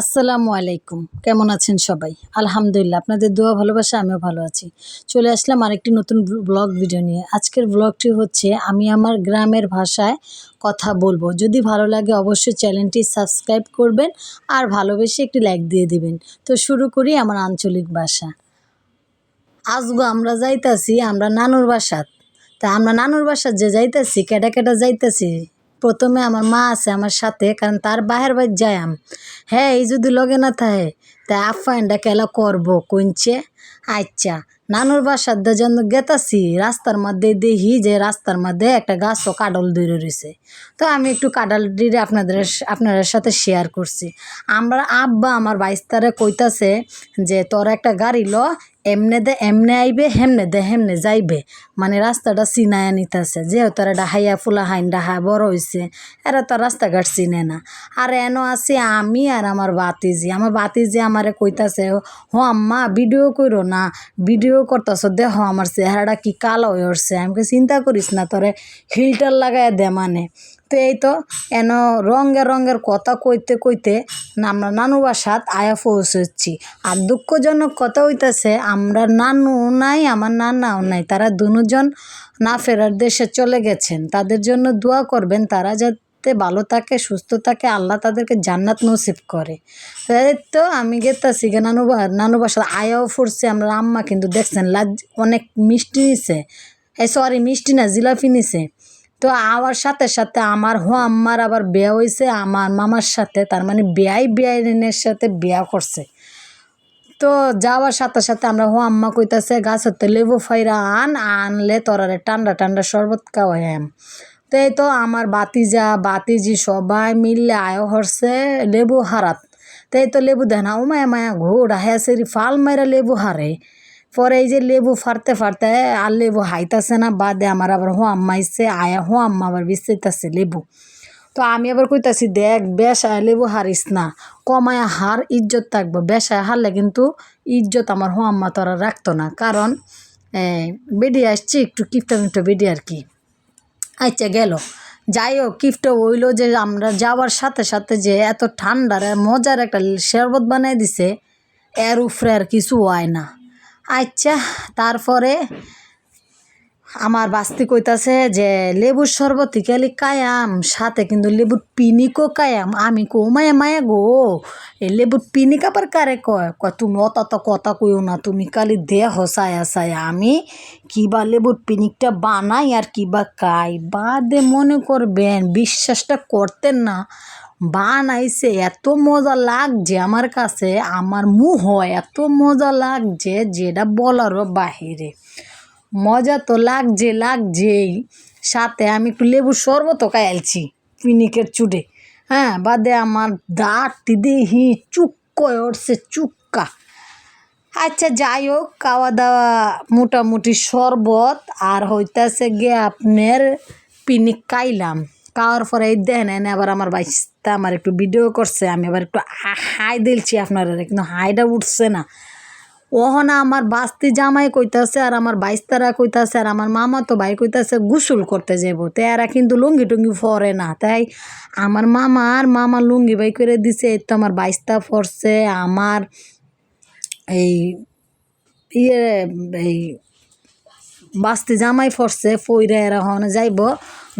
আসসালামু আলাইকুম। কেমন আছেন সবাই? আলহামদুলিল্লাহ, আপনাদের দোয়া, ভালোবাসা, আমিও ভালো আছি। চলে আসলাম আরেকটি নতুন ব্লগ ভিডিও নিয়ে। আজকের ব্লগটি হচ্ছে, আমি আমার গ্রামের ভাষায় কথা বলব। যদি ভালো লাগে অবশ্যই চ্যানেলটি সাবস্ক্রাইব করবেন আর ভালোবেসে একটি লাইক দিয়ে দিবেন। তো শুরু করি আমার আঞ্চলিক ভাষা। আজগো আমরা যাইতাছি, আমরা নানুর বাসাত। তা আমরা নানুর বাসাত যে যাইতাছি কেটা কেটা যাইতাছি? প্রথমে আমার মা আছে আমার সাথে, কারণ তার বাহের বাড়ি যায়াম হ্যাঁ এই যদি লগে না থাকে তা আফাইনটা কেলা করব কইছে আচ্ছা নানুর বাসার যেন গেতাছি, রাস্তার মধ্যে দেখি যে রাস্তার মধ্যে একটা গাছও কাডল দূরে রয়েছে তো আমি একটু কাডাল দিয়ে আপনাদের আপনাদের সাথে শেয়ার করছি। আমরা আব্বা আমার বাইস্তারে কইতাছে যে, তোর একটা গাড়ি ল এমনে দে, এমনে আইবে, হেমনে দে, হেমনে যাইবে। মানে রাস্তাটা চিনায় নিতেছে, যেহেতু এরা ডাহাইয়া ফুলা হাইন, ডাহা বড় হয়েছে এরা তো রাস্তাঘাট চিনে না। আর এনো আছি আমি আর আমার বাতিজি আমার বাতিজি আমারে কইতাছে, হ আম্মা, ভিডিও কইরো না, ভিডিও করতেছ দেহ আমার চেহারাটা কি কালো হয়ে উঠছে আমাকে চিন্তা করিস না, তোরে ফিল্টার লাগাই দে মানে। তো এই তো এন রঙে রঙের কথা কইতে কইতে আমরা নানু বাসাত আয়া পৌঁছচ্ছি। আর দুঃখজনক কথা হইতেছে, আমরা নানু নাই, আমার নানাও নাই, তারা দুজন না ফেরার দেশে চলে গেছেন। তাদের জন্য দোয়া করবেন, তারা যাতে ভালো থাকে, সুস্থ থাকে, আল্লাহ তাদেরকে জান্নাত নসিব করে। তো আমি গেতাছি গে নানু নানু বাসাত আয়াও ফুরছে আমরা আম্মা কিন্তু দেখছেন, লাজ অনেক মিষ্টি নিছে। এই সরি মিষ্টি না, জিলাপি নিছে। তো আওয়ার সাথে সাথে আমার হো আম্মার আবার বিয়া হয়েছে আমার মামার সাথে, তার মানে বিয়াই বিয়াইনের সাথে বিয়া করছে। তো যাওয়ার সাথে সাথে আমরা হো আম্মা কইতাছে গাছের লেবু ফাইরা আন, আনলে তোরারে ঠান্ডা ঠান্ডা শরবত খাওয়াইম তো এই তো আমার বাতিজা বাতিজি সবাই মিললে আয় হরছে লেবু হারাত। তো এই তো লেবু দেয় না ও মায়া ঘোড়া সেরি ফাল মাইরা লেবু হারে। পরে এই যে লেবু ফাড়তে ফাড়তে আর লেবু হাইতাছে না, বাদে আমার আবার হো আম্মাইছে আয়া হো আম্মা আবার বিস্তাইতাছে লেবু। তো আমি আবার কইতাছি, দেখ বেশায় লেবু হারিস না, কমায় হার ইজ্জত থাকব। বেশায় হারলে কিন্তু ইজ্জত আমার হো আম্মা তোরা রাখতো না। কারণ বেডি আসছি, একটু কিপটা মিপটা বেডি আর কি। আচ্ছা গেল। যাই হোক কিফটা হইল যে, আমরা যাওয়ার সাথে সাথে যে, এত ঠান্ডার মজার একটা শরবত বানাই দিছে, এর উপরে আর কিছু হয় না। আচ্ছা তারপরে আমার বাস্তি কইতাছে যে লেবুর শরবত খালি কায়াম, সাথে কিন্তু লেবুর পিনিকও কায়াম। আমি কো মায়া মায়া গো, এই লেবুর পিনিক আবার কারে কয়? কয়, তুমি অত অত কথা কইও না, তুমি খালি দেহ সায়া সায়া আমি কিবা লেবুর পিনিকটা বানাই আর কিবা খাই। বাদে মনে করবেন, বিশ্বাসটা করতেন না। বানাইছে, এত মজা লাগছে আমার কাছে, আমার মুহ এত মজা লাগছে যেটা বলারও বাহিরে। মজা তো লাগছে, লাগছেই। সাথে আমি একটু লেবুর শরবতও খাইলছি পিনিকের চুটে। হ্যাঁ বাদে আমার দাঁতটি দেহি চুক্কয় উঠছে, চুক্কা। আচ্ছা যাই হোক খাওয়া দাওয়া মোটামুটি শরবত আর হইতাছে গিয়ে আপনার পিনিক খাইলাম। খাওয়ার পরে এই দেন এনে আবার আমার বাইসটা আমার একটু ভিডিও করছে, আমি আবার একটু হাই দিলছি আপনারা কিন্তু হাইটা উঠছে না। ওহনা আমার বাস্তি জামাই কইতাছে, আর আমার বাইস্তারা কইতাছে, আর আমার মামা তো ভাই কইতাছে, গোসল করতে যাব তো এরা কিন্তু লুঙ্গি টুঙ্গি ফরে না। তাই আমার মামা আর মামা লুঙ্গি বাই করে দিছে তো আমার বাইস্তা ফরছে আমার এই ইয়ে এই বাস্তি জামাই ফরছে ফইরা এরা হনে যাইব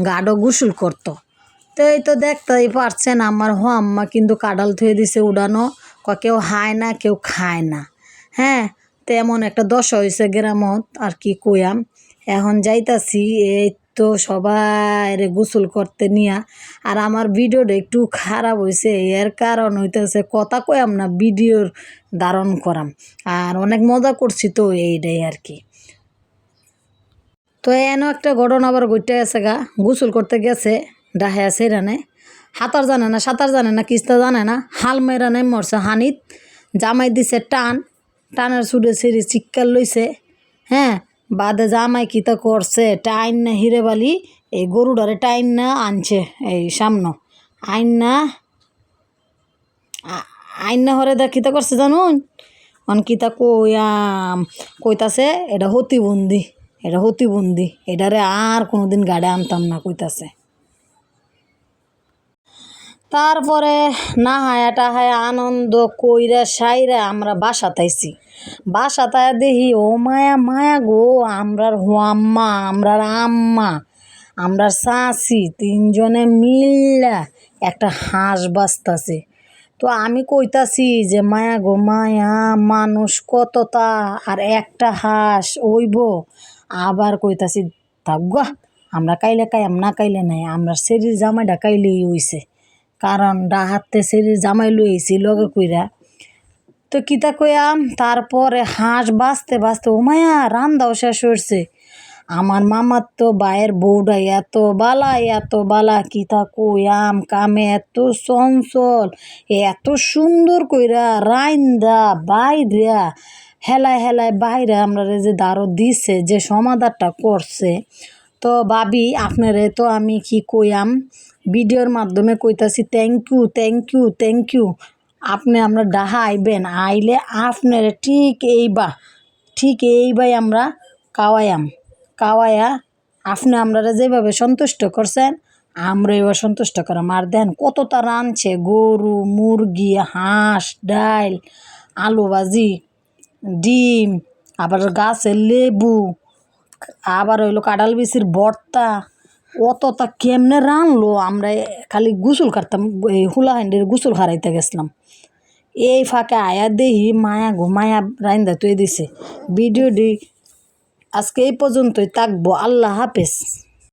গাডো গোসল করতো। তো এই তো দেখতেই পারছেন, আমার হো আম্মা কিন্তু কাডাল থুয়ে দিছে উড়ানো কেউ হায় না, কেউ খায় না। হ্যাঁ তেমন একটা দশা হয়েছে গ্রামত, আর কি কইয়াম। এখন যাইতাছি, এই তো সবাই রে গোসল করতে নিয়া। আর আমার ভিডিওটা একটু খারাপ হয়েছে এর কারণ হইতেছে, কথা কয়াম না, ভিডিওর ধারণ করাম। আর অনেক মজা করছি তো এইটাই আর কি। তো এন একটা ঘটনা আবার ঘটে গেছে গা, গোসল করতে গেছে, ডাহে আছে রানে হাতার জানে না, সাঁতার জানে না, কিস্তা জানে না, হাল মেরা নেই মরছে, হানিত। জামাই দিছে টান টানের সুরে সিঁড়ি চিক্কার লইছে। হ্যাঁ বাদে জামাই কিতা করছে? টাইন না হিরে বালি? এই গরুডারে টাইন না আনছে এই সামন। আইন না আইন না হরে দা কিতা করছে জানুন? অন কিতা কইয়াম কইতাছে, এটা হতিবন্দি এটা হতিবন্দি, এটারে আর কোনোদিন গাড়ি আনতাম না কইতাছে। তারপরে না হায়া টাহায়া আনন্দ কইরা সাইরা আমরা বাসা তাইছি। বাসা তাই দেখি, ও মায়া মায়া গো, আমরার আম্মা আমরার আম্মা, আমরার চাচি তিনজনে মিল্লা একটা হাঁস বাঁচতাছে। তো আমি কইতাছি যে, মায়া গো, মায়া, মানুষ কতটা আর একটা হাঁস ওইব। আবার কইতাছি থাকুয়া আমরা কাইলে কাইয়াম, না কাইলে নাই, আমরা শরীর জামাইটা কাইলেই হইছে। কারণ ডাহাতে শরীর জামাই লইছি, লগে কইরা। তো কিতা কইয়াম, তারপরে হাঁস বাঁচতে বাঁচতে, ও মায়া, রান্দাও শেষ হয়েছে আমার মামার তো বায়ের বউটা এত বালা এত বালা, কিতা কইয়াম, কামে এত চঞ্চল, এত সুন্দর কইরা রাইন্দা বাইরা হেলায় হেলায় বাইরে আমরা যে দাঁড়ো দিছে, যে সমাধানটা করছে তো ভাবি, আপনারে তো আমি কি কইয়াম? ভিডিওর মাধ্যমে কইতাছি thank you thank you thank you আপনি আমরা ডাহা আইবেন, আইলে আপনারে ঠিক এইবা ঠিক এইবাই আমরা কাওয়াইয়াম। কাওয়াইয়া, আপনি আমরা যেভাবে সন্তুষ্ট করছেন আমরা এবার সন্তুষ্ট করাম। আর দেন কত কতটা রাঁধছে গরু, মুরগি, হাঁস ডাল আলু ভাজি, ডিম, আবার গাছের লেবু। আবার হইল কাঁঠাল বিচির ভর্তা অতটা কেমনে রানলো? আমরা খালি গুসল কাটতাম এই হুলা হান্ডির গুসল হারাইতে গেছিলাম। এই ফাঁকে আয়া দেহি, মায়া ঘুমায়া রাইন্দা তুই দিছে ভিডিওটি আজকে এই পর্যন্তই থাকব। আল্লাহ হাফেজ।